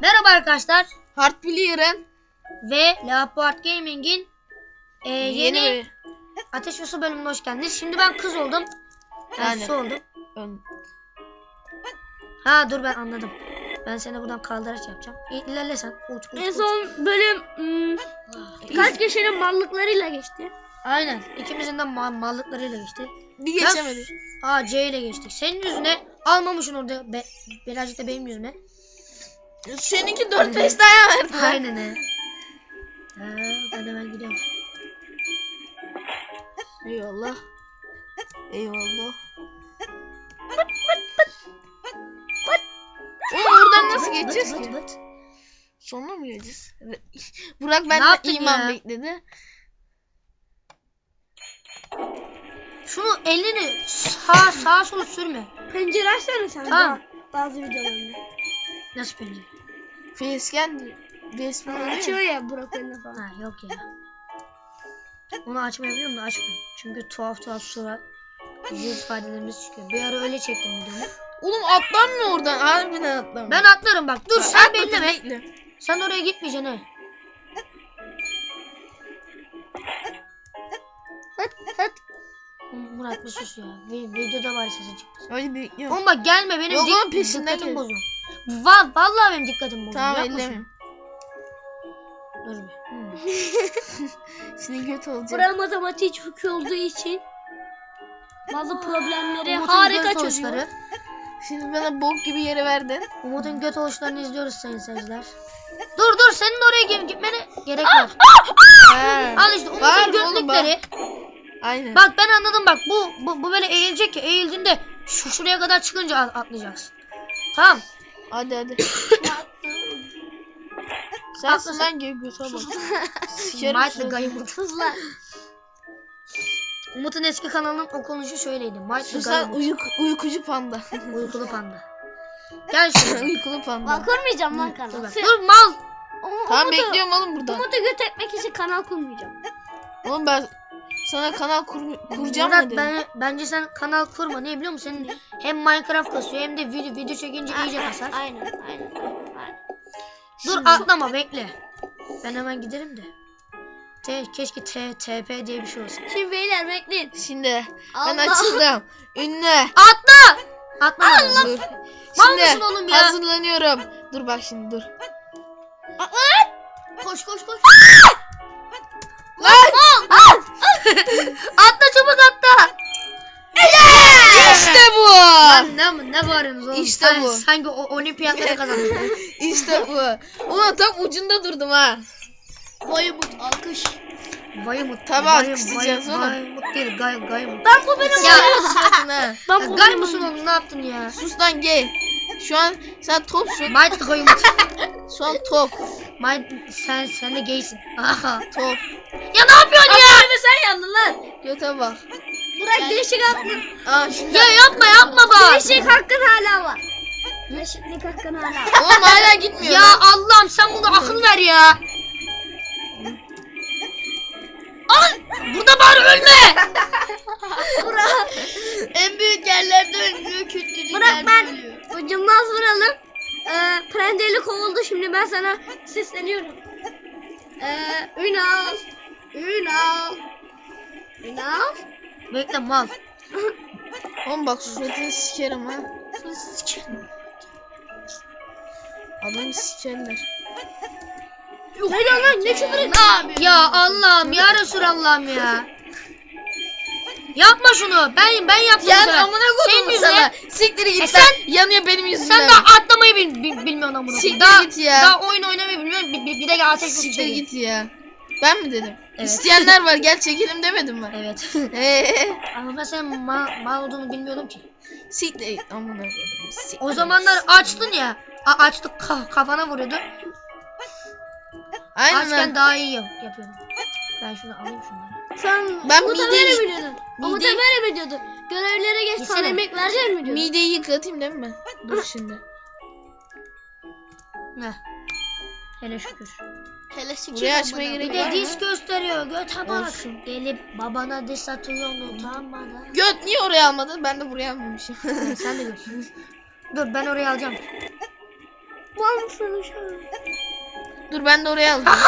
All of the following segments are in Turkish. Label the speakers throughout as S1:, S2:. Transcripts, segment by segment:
S1: Merhaba arkadaşlar
S2: Hard Player'ın
S1: ve Leopard Gaming'in e, yeni,
S2: yeni bir
S1: Ateş ve Su bölümüne hoş geldiniz. Şimdi ben kız oldum. Ben
S2: Yani.
S1: su oldum.
S2: ön-
S1: Ha dur ben anladım. Ben seni buradan kaldıraç yapacağım. İlerle sen. Uç uç
S3: En
S1: uç.
S3: son bölüm ım, kaç kişinin mallıklarıyla geçti.
S1: Aynen. İkimizin de ma- mallıklarıyla geçti.
S2: bir geçemedik.
S1: A C ile geçtik. Senin yüzüne almamışsın orada. Be, birazcık da benim yüzüme.
S2: Seninki 4-5 tane verdi.
S1: Aynen he. Ha, ben hemen gidiyorum.
S2: Eyvallah. Eyvallah. Oğlum buradan nasıl geçeceğiz ki? Sonuna mı geleceğiz? Burak benden
S1: yaptın
S2: iman
S1: ya?
S2: bekledi.
S1: Şunu elini sağ sağa sola sürme.
S3: Pencere açsana sen
S1: Tamam.
S3: ba- bazı videolarında.
S1: Nasıl pencere?
S2: Facecam resmi oluyor
S3: Açıyor
S2: ya.
S3: önüne falan.
S1: Ha yok ya. Onu açmayı biliyorum da açmıyorum. Çünkü tuhaf tuhaf surat yüz ifadelerimiz çıkıyor. Bir ara öyle çektim videomu.
S2: Oğlum atlanmıyor oradan. Harbiden atlamıyor.
S1: Ben atlarım bak. Dur sen belleme.
S2: bekle.
S1: Sen oraya gitmeyeceksin he.
S3: Hıt hıt.
S1: Murat bir sus ya. Vi- videoda var sesin çıkmasın.
S2: Hadi bekliyorum.
S1: Oğlum bak gelme benim
S2: Yok
S1: dik-
S2: oğlum, peşinden
S1: dikkatim
S2: gel.
S1: bozuyor. Va vallahi benim dikkatim bozuyor.
S2: Tamam
S1: Yapma şunu.
S2: ellemiyorum.
S1: Dur bir.
S2: Şimdi kötü olacak.
S3: Burak matematik çok iyi olduğu için bazı problemleri
S1: Umut'un
S3: harika
S1: göt
S3: çözüyor.
S1: oluşları.
S2: Şimdi bana bok gibi yere verdin.
S1: Umut'un göt oluşlarını izliyoruz sayın seyirciler. Dur dur senin oraya gel- gitmene gerek var. Al işte Umut'un
S2: Var mı oğlum,
S1: götlükleri.
S2: Aynen.
S1: Bak ben anladım bak bu, bu, bu böyle eğilecek ya eğildiğinde şu şuraya kadar çıkınca at- atlayacaksın. Tamam.
S2: Hadi hadi. Sen
S1: Atlasın.
S2: sılan gibi götüre bak. Sikerim
S1: Might the
S2: seni.
S1: Guy Umut.
S3: Hızla.
S1: Umut'un eski kanalının okunuşu şöyleydi. Might the
S2: Sus
S1: Guy
S2: lan
S1: Umut.
S2: uyuk, uykucu panda.
S1: Uykulu panda. Gel şuraya.
S2: Uykulu panda.
S3: Bak kurmayacağım lan
S1: Dur,
S3: kanal. Sen-
S1: Dur mal.
S2: Tamam
S3: Umut'u-
S2: bekliyorum oğlum burada.
S3: Umut'u göt etmek için kanal kurmayacağım.
S2: Oğlum ben sana kanal kur, kuracağım
S1: Murat
S2: mı dedim.
S1: ben, bence sen kanal kurma. Ne biliyor musun? Senin hem Minecraft kasıyor hem de video, video çekince iyice kasar.
S3: Aynen aynen. aynen.
S1: Dur
S2: Şimdi-
S1: atlama bekle. Ben hemen giderim de. Te, keşke T, TP diye bir şey olsa.
S3: Şimdi beyler bekleyin.
S2: Şimdi ben
S3: Allah.
S2: açıldım. Ünlü.
S1: Atla! Atla.
S2: Dur.
S1: Mal mısın
S2: Şimdi
S1: oğlum ya?
S2: hazırlanıyorum. Dur bak şimdi dur.
S1: Koş koş koş.
S2: İşte
S1: Sen-
S2: bu.
S1: Sanki o olimpiyatları kazandın.
S2: İşte bu. Ulan tam ucunda durdum ha.
S1: Vaymut alkış. Vaymut.
S2: Tamam, alkışlayacağız
S1: Vay-
S2: oğlum.
S1: Vaymut değil gay gaymut.
S3: Ben bu benim
S1: Ya,
S2: ha.
S1: Ya
S3: bu
S1: gay
S3: benim
S1: mısın oğlum ne yaptın ya?
S2: Sus lan gay. Şu an sen topsun.
S1: Might gaymut.
S2: Şu an top.
S1: Might sen sen de gaysin. Aha.
S2: Top.
S1: Ya ne yapıyorsun ya?
S3: Aferin sen yandın lan.
S2: Göte bak.
S3: Burak değişik hakkın.
S2: Aa.
S1: Ya yapma yapma bak.
S3: Değişik hakkın hala var. Değişiklik hakkın hala var.
S2: Oğlum hala gitmiyor.
S1: Ya. Allah'ım sen buna akıl ver ya. Al! Burada bari ölme.
S3: Burak.
S1: en büyük yerlerde ölüyor, kötü
S3: Burak ben ucumdan vuralım. Ee, Prendeli kovuldu şimdi ben sana sesleniyorum. Ee, Ünal. Ünal. Ünal.
S1: Bekle mal.
S2: Oğlum bak suratını sikerim ha. Adamı sikerler.
S3: Ne diyorsun lan ne küfür et-
S1: Ya Allah'ım ya Resulallah'ım ya. Yapma şunu. Ben ben yaptım
S2: Ya amına koydum sana. Siktir git
S1: E
S2: sen.
S1: sen-
S2: Yanıyor benim yüzümden.
S1: Sen daha atlamayı bil, bil- bilmiyorsun amına koyayım.
S2: Siktir
S1: Daha,
S2: git ya.
S1: daha oyun oynamayı bilmiyorsun. Bir, bir, bir de ateş
S2: Siktir git ya. Ben mi dedim?
S1: Evet.
S2: İsteyenler var gel çekelim demedim mi?
S1: Evet.
S2: Eee.
S1: Ama ben senin mal, mal olduğunu bilmiyordum ki.
S2: Git amına. Siktir.
S1: O zamanlar açtın ya. A- açtık ka- kafana vuruyordu.
S2: Aynen.
S1: Açken daha iyi yap- yapıyordum. Ben şunu alayım şunları.
S3: Sen
S2: Ben
S3: Umut'a
S2: mideyi-
S3: böyle mi diyordun? Umut'a
S2: mideyi-
S3: böyle mi diyordun? Görevlere geç sana
S1: Yesene.
S3: emek verecek mi diyordun?
S2: Mideyi yıkatayım değil mi? Dur şimdi.
S1: Ne? Hele şükür.
S3: Hele şükür
S2: Burayı açmaya
S3: amına.
S2: gerek
S1: Bir
S2: var
S1: de
S2: mı?
S1: diş gösteriyor. Göte bak.
S2: Olsun.
S1: Gelip babana diş atıyor utanmadan.
S2: Göt niye oraya almadın? Ben de buraya almamışım.
S1: Sen de gör. Dur ben oraya alacağım.
S3: Lan olsun uşağım.
S2: Dur ben de oraya alacağım.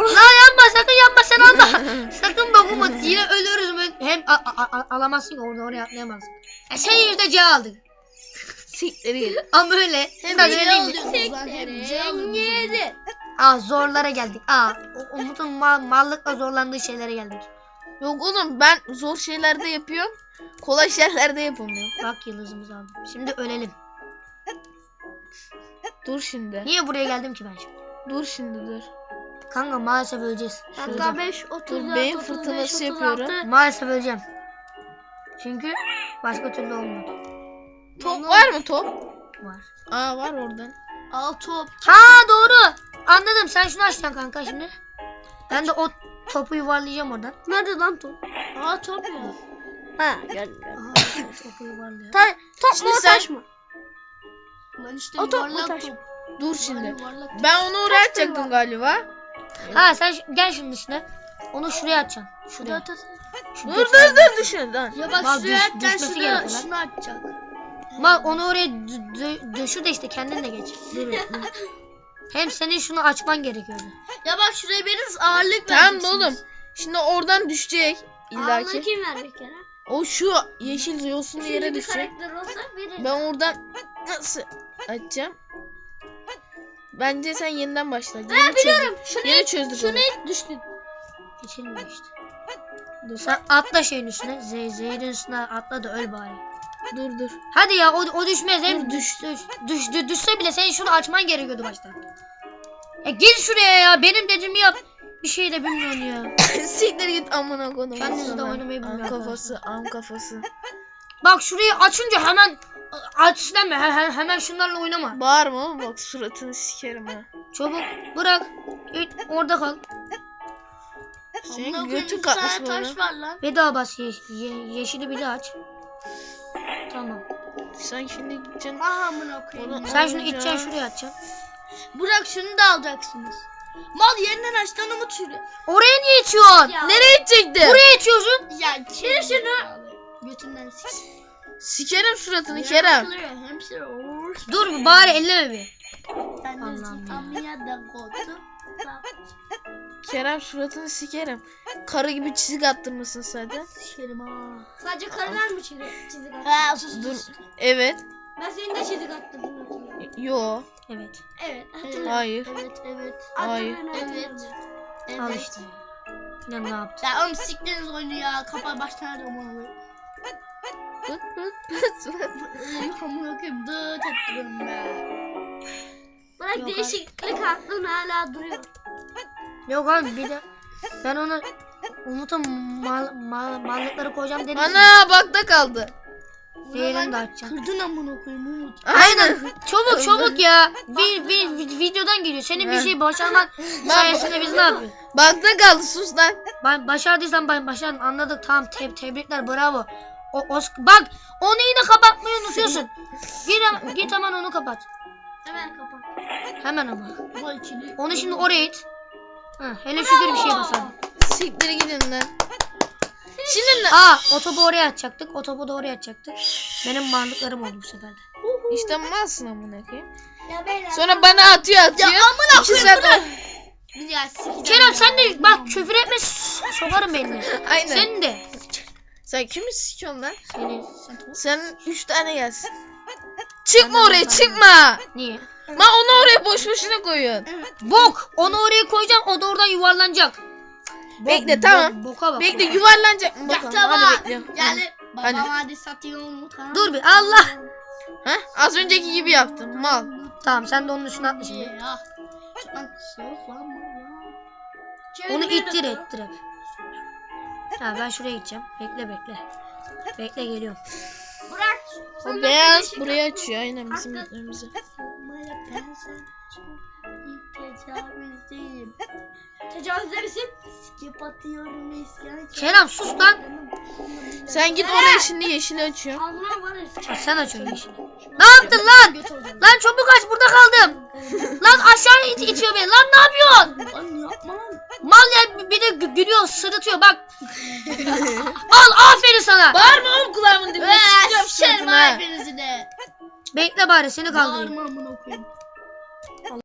S1: Lan yapma sakın yapma sen alma. sakın dokunma yine ölürüz. mü? Hem a- a- a- alamazsın orada oraya atlayamazsın. E sen yüzde C aldık.
S2: Siktir git.
S1: Ama öyle. Hem öyle değil.
S3: Yedi.
S1: Aa zorlara geldik. Aa Umut'un mal, mallıkla zorlandığı şeylere geldik.
S2: Yok oğlum ben zor şeylerde yapıyorum. Kolay şeylerde yapamıyorum.
S1: Bak yıldızımızı aldım. Şimdi ölelim.
S2: Dur şimdi.
S1: Niye buraya geldim ki ben şimdi?
S2: Dur şimdi dur.
S1: Kanka maalesef öleceğiz. Öleceğim.
S3: 5, 34,
S2: Dur, beyin
S3: 35,
S2: fırtınası
S3: 36.
S2: yapıyorum.
S1: Maalesef öleceğim. Çünkü başka türlü olmadı.
S2: Top var mı top?
S1: Var.
S2: Aa var oradan.
S3: Al top.
S1: Ha doğru. Anladım. Sen şunu açacaksın kanka şimdi. Ben de o topu yuvarlayacağım oradan.
S3: Nerede lan top? Aa top ya. Ha gel gel.
S1: Aha, topu yuvarlayalım.
S3: Ta top
S2: Şimdi
S3: mu
S2: sen-
S3: taş mı?
S4: İşte
S3: O top mu
S4: yuvarlak
S3: taş
S4: top.
S2: Dur şimdi.
S4: Yuvarlak.
S2: Ben onu oraya atacaktım galiba.
S1: Ha sen gel şunun üstüne. Onu şuraya atacaksın. Şuraya. Şu
S2: Dur dur dur düşün lan.
S4: Ya bak
S1: Bak,
S4: şuraya
S1: düş-
S4: atacaksın şuraya şunu atacak.
S1: Bak onu oraya dö- dö- döşür de işte kendin de geç. Dur. Hem senin şunu açman gerekiyordu.
S4: Ya bak şuraya veririz ağırlık
S2: Tamam da
S4: vereceksiniz.
S2: oğlum. Şimdi oradan düşecek.
S3: Ağırlığı
S2: illaki.
S3: kim verecek ya?
S2: O şu yeşil yosunlu yere
S3: bir
S2: düşecek.
S3: karakter olsa verir.
S2: Ben oradan nasıl açacağım? Bence sen yeniden başla. Yeni
S3: Ben biliyorum. Şunu
S2: Yeni çözdük
S3: şunu
S2: onu.
S3: ilk düştün.
S1: Geçilmiyor işte. Dur sen atla şeyin üstüne. Z üstüne atla da öl bari.
S2: Dur dur.
S1: Hadi ya o, o düşmez. Hem
S2: Dur,
S1: düş, düş, düş, düş- düşse bile senin şunu açman gerekiyordu baştan. E gir şuraya ya. Benim dediğimi yap. Bir şey de bilmiyorsun ya.
S2: Siktir git amına koyayım.
S1: Kendiniz de oynamayı
S2: Am
S1: bilmiyor
S2: kafası, am kafası.
S1: Bak şurayı açınca hemen aç deme. He- he- hemen şunlarla oynama.
S2: Bağırma oğlum bak suratını sikerim ha.
S1: Çabuk bırak. Git, orada kal.
S2: Senin götün
S4: tane
S2: böyle.
S4: taş var lan.
S1: Bir daha bas ye- ye- yeşili bir daha aç.
S2: Sen şimdi gideceksin.
S4: Aha amına koyayım.
S1: Sen şunu
S2: Olacak.
S1: iteceksin şuraya atacaksın.
S4: Bırak şunu da alacaksınız. Mal yeniden açtan umut şuraya.
S1: Oraya niye itiyorsun?
S4: Ya.
S2: Nereye gidecektin?
S1: Buraya itiyorsun.
S4: Ya çevir şunu. Götünden sik.
S2: Sikerim suratını Kerem.
S1: Dur bir bari elleme bir. Ya.
S4: amya da.
S2: Kerem suratını sikerim. Karı gibi çizik attırmışsın zaten.
S4: Sikerim ha.
S3: Sadece karılar mı çizik, çizik attı?
S4: Ha sus
S2: Dur. Evet.
S3: Ben senin de çizik hatırlıyorum.
S2: Yo.
S1: Evet.
S3: Evet hatırlıyorum.
S2: Hayır.
S4: Evet evet.
S2: Hayır.
S3: Hatırlıyorum,
S4: Evet.
S3: hatırlıyorum.
S1: Al
S4: Evet.
S1: işte. Ya ne yaptın?
S4: Ya oğlum siktiniz oyunu ya. Kapa baştan da amına
S2: Pıt pıt pıt pıt.
S4: Amına koyayım. Dıt ettiriyorum be.
S3: Bırak
S1: Yok,
S3: değişiklik aklın hala duruyor.
S1: Yok abi bir de ben ona Umut'un mal, mal, mallıkları koyacağım dedim.
S2: Ana bakta kaldı.
S1: Zehirini de açacağım.
S4: Kırdın amına koyayım Umut.
S1: Aynen. Çabuk çabuk ya. Bir, bir, bir videodan geliyor. Senin bir şey başarman sayesinde biz ne yapıyoruz?
S2: Bakta kaldı sus lan.
S1: Ben başardıysan ben başardın anladık tamam te- tebrikler bravo. O, Osk- bak onu yine kapatmayı unutuyorsun. Git, hemen- git hemen onu kapat.
S3: Hemen kapat.
S1: Hemen ama.
S4: Bu ikili.
S1: Onu şimdi oraya it. Ha, hele şükür bir şey basalım.
S2: Siktir gidin lan. Şimdi ne?
S1: Aa o topu oraya atacaktık. O topu da oraya atacaktık. Benim varlıklarım oldu bu sefer de.
S2: İşte malsın amına koyayım.
S3: Ya beyler.
S2: Sonra bana atıyor atıyor.
S4: Ya amına
S2: İki
S4: koyayım
S2: saat-
S4: Ya sikeceğim
S1: Kerem
S4: ya.
S1: sen de bak küfür etme s- sokarım.
S2: Aynen.
S1: Senin de.
S2: Sen kimi sikiyorsun lan?
S1: Seni.
S2: Sen üç tane gelsin. Çıkma oraya çıkma.
S1: Niye?
S2: Ma onu oraya boş boşuna koyuyorsun.
S1: Bok. Onu oraya koyacağım. O da oradan yuvarlanacak.
S2: Bekle, tamam.
S1: boka bak.
S2: Bekle yuvarlanacak bakalım.
S4: tamam.
S2: Hadi bekliyorum.
S4: Yani
S2: Hadi.
S4: babam hadi satıyor Umut ha.
S1: Dur bir Allah.
S2: Ha? Az önceki gibi yaptım. Mal.
S1: Tamam sen de onun üstüne atla şimdi.
S4: Ya. Lan soflama ya.
S1: Onu
S4: Çevirmeyi
S1: ittir
S4: de-
S1: ettir hep. Ha ben şuraya gideceğim. Bekle bekle. Bekle geliyorum.
S2: O beyaz buraya açıyor. Aynen bizim
S4: tecavüzdeyim.
S3: Tecavüzler misin?
S4: Skip atıyorum isyan.
S1: Kerem sus lan.
S2: Sen git oraya şimdi yeşili açıyor.
S3: Ağzına var ya.
S1: Ha, sen aç onu işini. Ne yaptın lan? Lan çabuk aç burada kaldım. lan aşağı it itiyor beni. Lan ne yapıyorsun?
S4: Lan yapma lan.
S1: Mal ya bir de gü- gülüyor sırıtıyor bak. Al aferin sana.
S2: Bağırma oğlum kulağımın dibine.
S4: Eee
S2: Sıkacağım
S4: sikerim
S2: suratına.
S4: ha hepinizi de.
S1: Bekle bari seni kaldırayım.
S4: Bağırma amına koyayım.